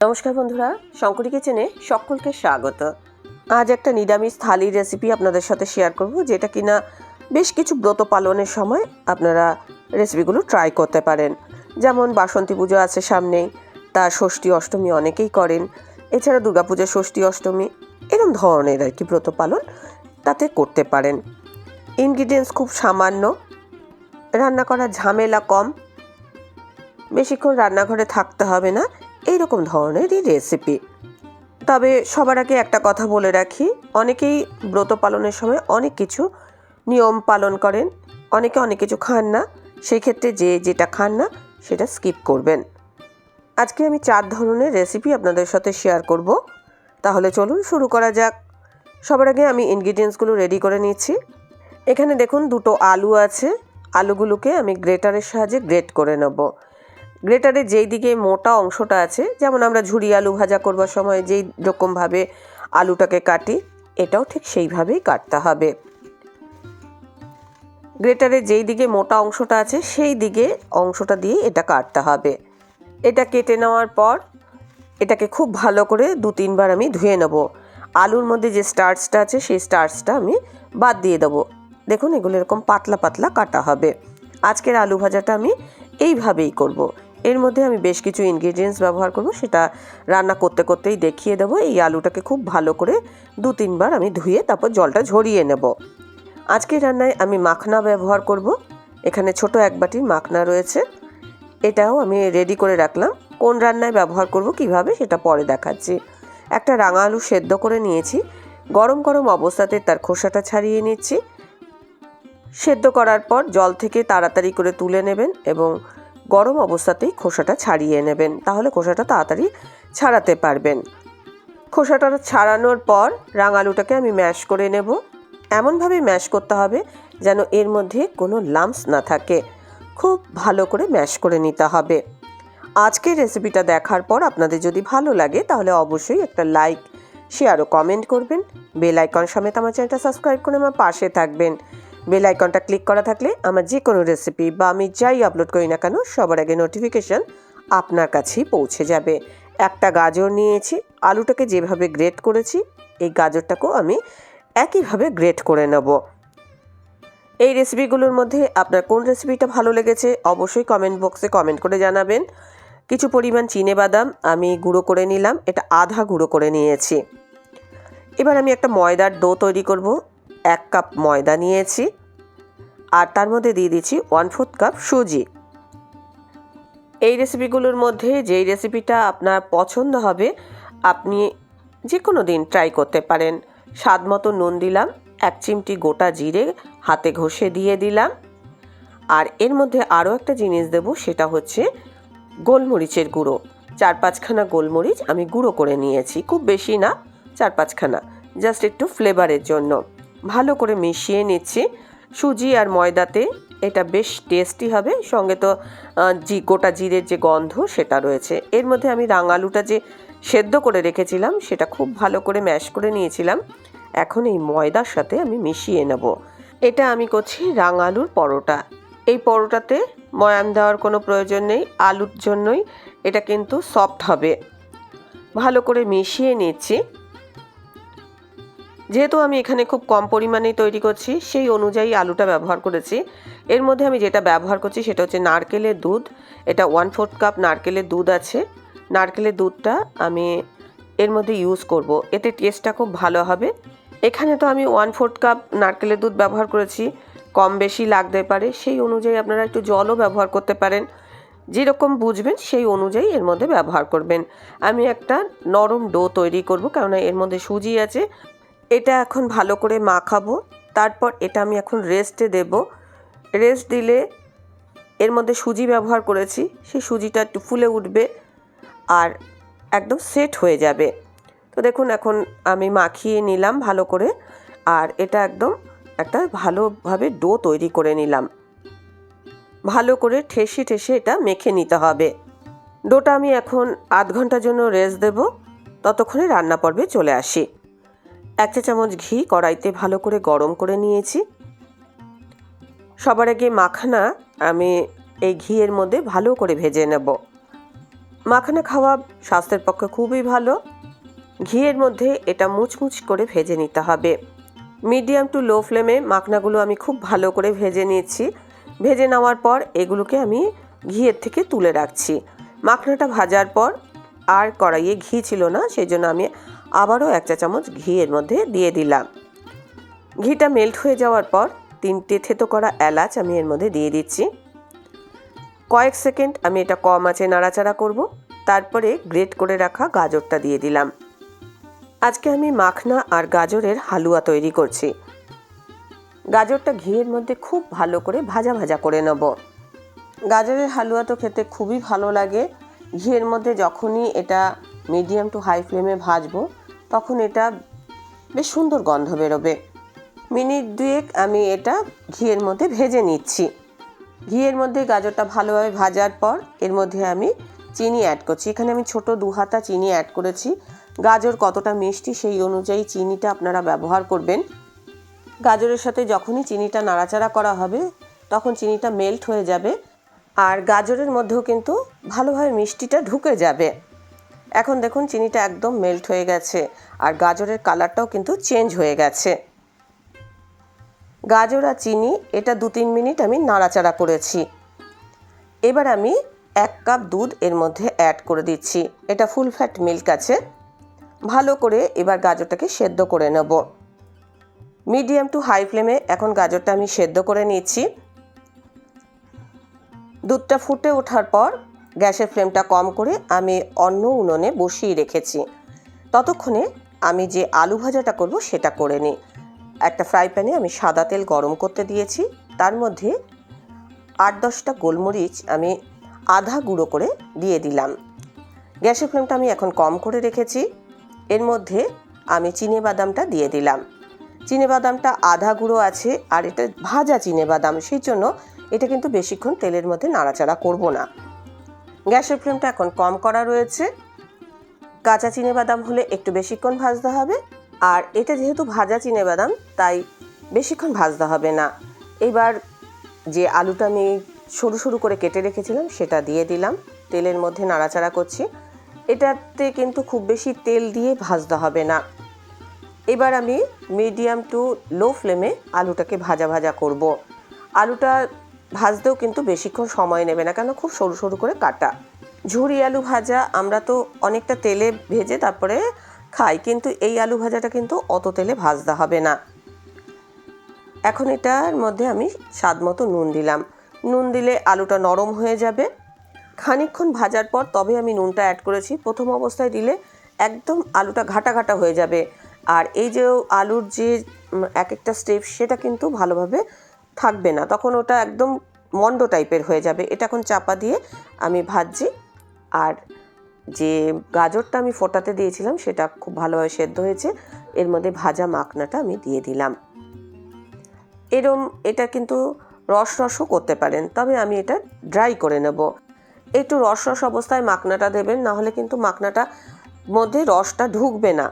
নমস্কার বন্ধুরা, শঙ্করী কিচেনে সকলকে স্বাগত। আজ একটা নিরামিষ থালির রেসিপি আপনাদের সাথে শেয়ার করব, যেটা কিনা বেশ কিছু ব্রত পালনের সময় আপনারা রেসিপিগুলো ট্রাই করতে পারেন। যেমন বাসন্তী পুজো আছে সামনেই তার ষষ্ঠী অষ্টমী অনেকেই করেন। এছাড়া দুর্গাপূজা ষষ্ঠী অষ্টমী এরকম ধরনের আর কি ব্রত পালন তাতে করতে পারেন। ইনগ্রিডিয়েন্টস খুব সামান্য, রান্না করার ঝামেলা কম, বেশিক্ষণ রান্নাঘরে থাকতে হবে না। এইরকম ধরনেরই রেসিপি তবে সবার আগে একটা কথা বলে রাখি, অনেকেই ব্রত পালনের সময় অনেক কিছু নিয়ম পালন করেন, অনেকে অনেক কিছু খান না, সেই ক্ষেত্রে যে যেটা খান না, সেটা স্কিপ করবেন। আজকে আমি চার ধরনের রেসিপি আপনাদের সাথে শেয়ার করব। তাহলে চলুন শুরু করা যাক। সবার আগে আমি ইনগ্রিডিয়েন্টসগুলো রেডি করে নিচ্ছি এখানে দেখুন দুটো আলু আছে। আলুগুলোকে আমি গ্রেটারের সাহায্যে গ্রেট করে নেব। গ্রেটারের যেই দিকে মোটা অংশটা আছে, যেমন আমরা ঝুরি আলু ভাজা করবার সময় যেই রকমভাবে আলুটাকে কাটি, এটাও ঠিক সেইভাবেই কাটতে হবে। গ্রেটারের যেই দিকে মোটা অংশটা আছে, সেই দিকে অংশটা দিয়ে এটা কাটতে হবে। এটা কেটে নেওয়ার পর এটাকে খুব ভালো করে দু তিনবার আমি ধুয়ে নেব। আলুর মধ্যে যে স্টার্চটা আছে, সেই স্টার্চটা আমি বাদ দিয়ে দেবো। দেখুন, এগুলো এরকম পাতলা পাতলা কাটা হবে। আজকের আলু ভাজাটা আমি এইভাবেই করব। এর মধ্যে আমি বেশ কিছু ইনগ্রিডিয়েন্টস ব্যবহার করব, সেটা রান্না করতে করতেই দেখিয়ে দেবো। এই আলুটাকে খুব ভালো করে দু তিনবার আমি ধুয়ে তারপর জলটা ঝরিয়ে নেব। আজকের রান্নায় আমি মাখনা ব্যবহার করব। এখানে ছোট এক বাটির মাখনা রয়েছে। এটাও আমি রেডি করে রাখলাম। কোন রান্নায় ব্যবহার করব, কীভাবে, সেটা পরে দেখাচ্ছি। একটা রাঙা আলু সেদ্ধ করে নিয়েছি। গরম গরম অবস্থাতে তার খোসাটা ছাড়িয়ে নিচ্ছি। সেদ্ধ করার পর জল থেকে তাড়াতাড়ি করে তুলে নেবেন এবং গরম অবস্থাতেই খোসাটা ছাড়িয়ে নেবেন। তাহলে খোসাটা তাড়াতাড়ি ছাড়াতে পারবেন। খোসাটা ছাড়ানোর পর রাঙালুটাকে আমি ম্যাশ করে নেব। এমনভাবে ম্যাশ করতে হবে যেন এর মধ্যে কোনো লাম্পস না থাকে। খুব ভালো করে ম্যাশ করে নিতে হবে। আজকের রেসিপিটা দেখার পর আপনাদের যদি ভালো লাগে তাহলে অবশ্যই একটা লাইক, শেয়ার ও কমেন্ট করবেন। বেল আইকন সমেত আমার চ্যানেলটা সাবস্ক্রাইব করে আমার পাশে থাকবেন। বেল আইকনটা ক্লিক করা থাকলে আমার যে কোনো রেসিপি বা আমি যাই আপলোড করি না কেন, সবার আগে নোটিফিকেশান আপনার কাছেই পৌঁছে যাবে। একটা গাজর নিয়েছি, আলুটাকে যেভাবে গ্রেট করেছি, এই গাজরটাকেও আমি একইভাবে গ্রেট করে নেব। এই রেসিপিগুলোর মধ্যে আপনার কোন রেসিপিটা ভালো লেগেছে, অবশ্যই কমেন্ট বক্সে কমেন্ট করে জানাবেন। কিছু পরিমাণ চিনে বাদাম আমি গুঁড়ো করে নিলাম, এটা আধা গুঁড়ো করে নিয়েছি। এবার আমি একটা ময়দার ডো তৈরি করব। এক কাপ ময়দা নিয়েছি আর তার মধ্যে দিয়ে দিচ্ছি ওয়ান ফোর্থ কাপ সুজি। এই রেসিপিগুলোর মধ্যে যেই রেসিপিটা আপনার পছন্দ হবে, আপনি যে কোনো দিন ট্রাই করতে পারেন। স্বাদ মতো নুন দিলাম, এক চিমটি গোটা জিরে হাতে ঘষে দিয়ে দিলাম। আর এর মধ্যে আরও একটা জিনিস দেব, সেটা হচ্ছে গোলমরিচের গুঁড়ো। চার পাঁচখানা গোলমরিচ আমি গুঁড়ো করে নিয়েছি, খুব বেশি না, চার পাঁচখানা, জাস্ট একটু ফ্লেভারের জন্য। ভালো করে মিশিয়ে নিচ্ছি। সুজি আর ময়দাতে এটা বেশ টেস্টি হবে। সঙ্গে তো জি, গোটা জিরের যে গন্ধ সেটা রয়েছে। এর মধ্যে আমি রাঙালুটা যে সেদ্ধ করে রেখেছিলাম, সেটা খুব ভালো করে ম্যাশ করে নিয়েছিলাম। এখন এই ময়দার সাথে আমি মিশিয়ে নেব। এটা আমি করছি রাঙালুর পরোটা। এই পরোটাতে ময়াম দেওয়ার কোনো প্রয়োজন নেই, আলুর জন্যই এটা কিন্তু সফট হবে। ভালো করে মিশিয়ে নিচ্ছি। যেহেতু আমি এখানে খুব কম পরিমাণেই তৈরি করছি, সেই অনুযায়ী আলুটা ব্যবহার করেছি। এর মধ্যে আমি যেটা ব্যবহার করছি সেটা হচ্ছে নারকেলের দুধ। এটা ওয়ান ফোর্থ কাপ নারকেলের দুধ আছে। নারকেলের দুধটা আমি এর মধ্যে ইউজ করব। এতে টেস্টটা খুব ভালো হবে। এখানে তো আমি ওয়ান ফোর্থ কাপ নারকেলের দুধ ব্যবহার করেছি। কম বেশি লাগতে পারে। সেই অনুযায়ী আপনারা একটু জলও ব্যবহার করতে পারেন। যেরকম বুঝবেন, সেই অনুযায়ী এর মধ্যে ব্যবহার করবেন। আমি একটা নরম ডো তৈরি করব, কেননা এর মধ্যে সুজি আছে। এটা এখন ভালো করে মাখাবো। তারপর এটা আমি এখন রেস্টে দেব। রেস্ট দিলে এর মধ্যে সুজি ব্যবহার করেছি। সেই সুজিটা একটু ফুলে উঠবে আর একদম সেট হয়ে যাবে। তো দেখুন, এখন আমি মাখিয়ে নিলাম ভালো করে আর এটা একদম একটা ভালোভাবে ডো তৈরি করে নিলাম। ভালো করে ঠেসে ঠেসে এটা মেখে নিতে হবে। ডোটা আমি এখন আধ ঘণ্টার জন্য রেস্ট দেব। ততক্ষণে রান্না পর্বে চলে আসি। এক চা চামচ ঘি কড়াইতে ভালো করে গরম করে নিয়েছি। সবার আগে মাখানা আমি এই ঘিয়ের মধ্যে ভালো করে ভেজে নেব। মাখানা খাওয়া স্বাস্থ্যের পক্ষে খুবই ভালো। ঘিয়ের মধ্যে এটা মুচমুচ করে ভেজে নিতে হবে। মিডিয়াম টু লো ফ্লেমে মাখনাগুলো আমি খুব ভালো করে ভেজে নিয়েছি। ভেজে নেওয়ার পর এগুলোকে আমি ঘিয়ের থেকে তুলে রাখছি। মাখনাটা ভাজার পর আর কড়াইয়ে ঘি ছিল না, সেই জন্য আমি আবারও এক চা চামচ ঘি এর মধ্যে দিয়ে দিলাম। ঘিটা মেল্ট হয়ে যাওয়ার পর তিনটে থেতো করা এলাচ আমি এর মধ্যে দিয়ে দিচ্ছি। কয়েক সেকেন্ড আমি এটা কম আঁচে নাড়াচাড়া করব, তারপরে গ্রেট করে রাখা গাজরটা দিয়ে দিলাম। আজকে আমি মাখনা আর গাজরের হালুয়া তৈরি করছি। গাজরটা ঘিয়ের মধ্যে খুব ভালো করে ভাজা ভাজা করে নেব। গাজরের হালুয়া তো খেতে খুবই ভালো লাগে। ঘিয়ের মধ্যে যখনই এটা মিডিয়াম টু হাই ফ্লেমে ভাজবো, তখন এটা বেশ সুন্দর গন্ধ বেরোবে। মিনিট দুয়েক আমি এটা ঘিয়ের মধ্যে ভেজে নিচ্ছি। ঘিয়ের মধ্যে গাজরটা ভালোভাবে ভাজার পর এর মধ্যে আমি চিনি অ্যাড করছি। এখানে আমি ছোট দু হাতা চিনি অ্যাড করেছি। গাজর কতটা মিষ্টি সেই অনুযায়ী চিনিটা আপনারা ব্যবহার করবেন। গাজরের সাথে যখনই চিনিটা নাড়াচাড়া করা হবে, তখন চিনিটা মেল্ট হয়ে যাবে। আর গাজরের মধ্যেও কিন্তু ভালোভাবে মিষ্টিটা ঢুকে যাবে। এখন দেখুন চিনিটা একদম মেল্ট হয়ে গেছে, আর গাজরের কালারটাও কিন্তু চেঞ্জ হয়ে গেছে। গাজর আর চিনি, এটা দু তিন মিনিট আমি নাড়াচাড়া করেছি। এবার আমি এক কাপ দুধ এর মধ্যে অ্যাড করে দিচ্ছি। এটা ফুল ফ্যাট মিল্ক আছে। ভালো করে এবার গাজরটাকে সেদ্ধ করে নেব। মিডিয়াম টু হাই ফ্লেমে এখন গাজরটা আমি সেদ্ধ করে নিচ্ছি। দুধটা ফুটে ওঠার পর গ্যাসের ফ্লেমটা কম করে আমি অন্য উনুনে বসিয়ে রেখেছি। ততক্ষণে আমি যে আলু ভাজাটা করব সেটা করে নিই। একটা ফ্রাই প্যানে আমি সাদা তেল গরম করতে দিয়েছি। তার মধ্যে আট দশটা গোলমরিচ আমি আধা গুঁড়ো করে দিয়ে দিলাম। গ্যাসের ফ্লেমটা আমি এখন কম করে রেখেছি। এর মধ্যে আমি চিনে বাদামটা দিয়ে দিলাম। চিনে বাদামটা আধা গুঁড়ো আছে আর এটা ভাজা চিনে বাদাম। সেই জন্য এটা কিন্তু বেশিক্ষণ তেলের মধ্যে নাড়াচাড়া করব না। গ্যাসের ফ্লেমটা এখন কম করা রয়েছে। কাঁচা চিনে বাদাম হলে একটু বেশিক্ষণ ভাজতে হবে। আর এটা যেহেতু ভাজা চিনে বাদাম, তাই বেশিক্ষণ ভাজতে হবে না। এবার যে আলুটা আমি সরু সরু করে কেটে রেখেছিলাম, সেটা দিয়ে দিলাম। তেলের মধ্যে নাড়াচাড়া করছি। এটাতে কিন্তু খুব বেশি তেল দিয়ে ভাজতে হবে না। এবার আমি মিডিয়াম টু লো ফ্লেমে আলুটাকে ভাজা ভাজা করব। আলুটা ভাজতেও কিন্তু বেশিক্ষণ সময় নেবে না, কেন খুব সরু সরু করে কাটা। ঝুরি আলু ভাজা আমরা তো অনেকটা তেলে ভেজে তারপরে খাই, কিন্তু এই আলু ভাজাটা কিন্তু অত তেলে ভাজতে হবে না। এখন এটার মধ্যে আমি স্বাদ মতো নুন দিলাম। নুন দিলে আলুটা নরম হয়ে যাবে। খানিকক্ষণ ভাজার পর তবে আমি নুনটা অ্যাড করেছি। প্রথম অবস্থায় দিলে একদম আলুটা ঘাটা ঘাটা হয়ে যাবে। আর এই যে আলুর যে এক একটা স্টেপ সেটা কিন্তু ভালোভাবে থাকবে না। তখন ওটা একদম মন্ড টাইপের হয়ে যাবে। এটা এখন চাপা দিয়ে আমি ভাজছি। আর যে গাজরটা আমি ফোটাতে দিয়েছিলাম, সেটা খুব ভালোভাবে সেদ্ধ হয়েছে। এর মধ্যে ভাজা মাখনাটা আমি দিয়ে দিলাম। এরম এটা কিন্তু রস রসও করতে পারেন, তবে আমি এটা ড্রাই করে নেব। একটু রস রস অবস্থায় মাখনাটা দেবেন নাহলে কিন্তু মাখনাটা মধ্যে রসটা ঢুকবে না।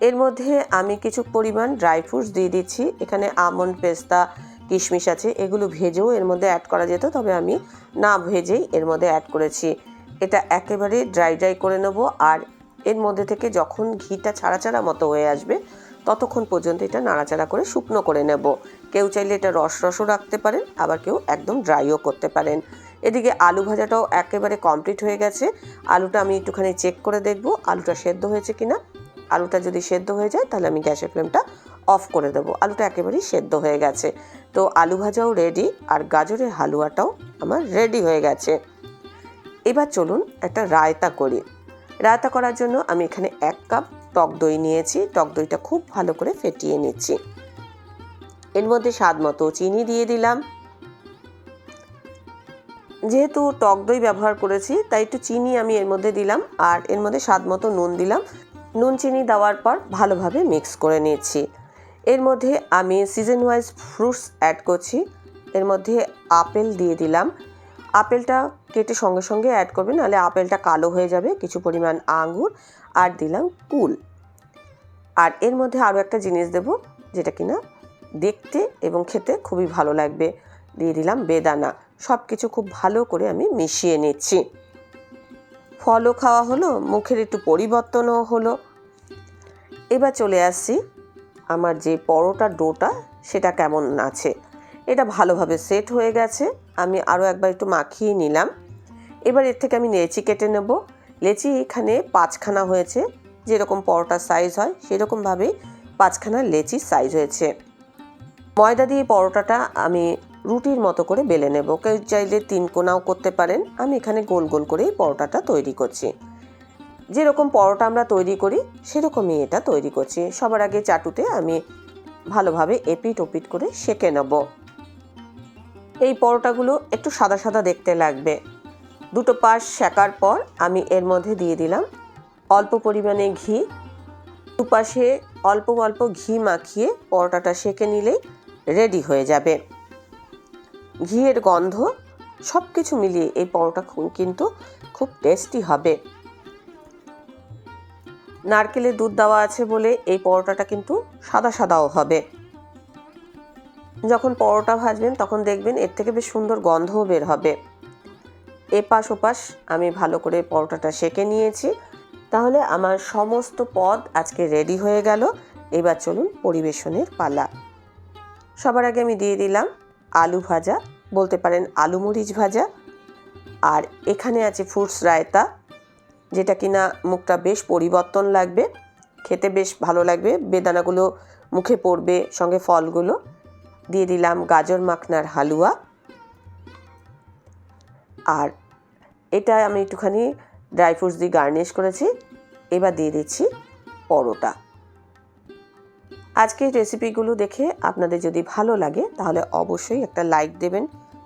এর মধ্যে আমি কিছু পরিমাণ ড্রাই ফ্রুটস দিয়ে দিচ্ছি। এখানে আমন্ড পেস্তা কিশমিশ আছে, এগুলো ভেজেও এর মধ্যে অ্যাড করা যেত, তবে আমি না ভেজেই এর মধ্যে অ্যাড করেছি। এটা একেবারে ড্রাই ড্রাই করে নেব, আর এর মধ্যে থেকে যখন ঘিটা ছাড়া ছাড়া মতো হয়ে আসবে, ততক্ষণ পর্যন্ত এটা নাড়াচাড়া করে শুকনো করে নেব। কেউ চাইলে এটা রস রসও রাখতে পারেন, আবার কেউ একদম ড্রাইও করতে পারেন। এদিকে আলু ভাজাটাও একেবারে কমপ্লিট হয়ে গেছে। আলুটা আমি একটুখানি চেক করে দেখব, আলুটা সেদ্ধ হয়েছে কি না আলুটা যদি সেদ্ধ হয়ে যায়, তাহলে আমি গ্যাসের ফ্লেমটা অফ করে দেবো। আলুটা একেবারেই সেদ্ধ হয়ে গেছে। তো আলু ভাজাও রেডি আর গাজরের হালুয়াটাও আমার রেডি হয়ে গেছে। এবার চলুন একটা রায়তা করি। রায়তা করার জন্য আমি এখানে এক কাপ টক দই নিয়েছি। টক দইটা খুব ভালো করে ফেটিয়ে নিচ্ছি। এর মধ্যে স্বাদ মতো চিনি দিয়ে দিলাম। যেহেতু টক দই ব্যবহার করেছি, তাই একটু চিনি আমি এর মধ্যে দিলাম আর এর মধ্যে স্বাদ মতো নুন দিলাম। নুন চিনি দেওয়ার পর ভালোভাবে মিক্স করে নিচ্ছি। এর মধ্যে আমি সিজন ওয়াইজ ফ্রুটস অ্যাড করছি। এর মধ্যে আপেল দিয়ে দিলাম। আপেলটা কেটে সঙ্গে সঙ্গে অ্যাড করবেন নাহলে আপেলটা কালো হয়ে যাবে, কিছু পরিমাণ আঙুর আর দিলাম কুল। আর এর মধ্যে আরও একটা জিনিস দেব, যেটা কিনা দেখতে এবং খেতে খুবই ভালো লাগবে। দিয়ে দিলাম বেদানা। সব কিছু খুব ভালো করে আমি মিশিয়ে নিচ্ছি। ফলও খাওয়া হলো, মুখের একটু পরিবর্তনও হলো। এবার চলে আসছি আমার যে পরোটার ডোটা, সেটা কেমন আছে? এটা ভালোভাবে সেট হয়ে গেছে। আমি আরও একবার একটু মাখিয়ে নিলাম। এবার এর থেকে আমি লেচি কেটে নেব। লেচি এখানে পাঁচখানা হয়েছে। যেরকম পরোটার সাইজ হয়, সেরকমভাবেই পাঁচখানা লেচি সাইজ হয়েছে। ময়দা দিয়ে পরোটাটা আমি রুটির মতো করে বেলে নেব। কেউ চাইলে তিন কোনাও করতে পারেন। আমি এখানে গোল গোল করেই পরোটাটা তৈরি করছি। যেরকম পরোটা আমরা তৈরি করি, সেরকমই এটা তৈরি করছি। সবার আগে চাটুতে আমি ভালোভাবে এপিট ওপিট করে সেঁকে নেব। এই পরোটাগুলো একটু সাদা সাদা দেখতে লাগবে। দুটো পাশ সেকার পর আমি এর মধ্যে দিয়ে দিলাম অল্প পরিমাণে ঘি। দুপাশে অল্প অল্প ঘি মাখিয়ে পরোটাটা সেঁকে নিলেই রেডি হয়ে যাবে। ঘিয়ের গন্ধ সব কিছু মিলিয়ে এই পরোটা কিন্তু খুব টেস্টি হবে। নারকেলের দুধ দেওয়া আছে বলে এই পরোটাটা কিন্তু সাদা সাদাও হবে। যখন পরোটা ভাজবেন তখন দেখবেন এর থেকে বেশ সুন্দর গন্ধও বের হবে। এপাশ ওপাশ আমি ভালো করে পরোটাটা সেঁকে নিয়েছি। তাহলে আমার সমস্ত পদ আজকে রেডি হয়ে গেল। এবার চলুন পরিবেশনের পালা। সবার আগে আমি দিয়ে দিলাম আলু ভাজা, বলতে পারেন আলু মরিচ ভাজা। আর এখানে আছে ফ্রুটস রায়তা। যেটা কিনা মুখটা বেশ পরিবর্তন লাগবে, খেতে বেশ ভালো লাগবে। বেদানাগুলো মুখে পড়বে, সঙ্গে ফলগুলো। দিয়ে দিলাম গাজর মাখনার হালুয়া। আর এটা আমি একটুখানি ড্রাই ফ্রুটস দিয়ে গার্নিশ করেছি। এবার দিয়ে দিচ্ছি পরোটা। আজকের রেসিপিগুলো দেখে আপনাদের যদি ভালো লাগে, তাহলে অবশ্যই একটা লাইক দেবেন।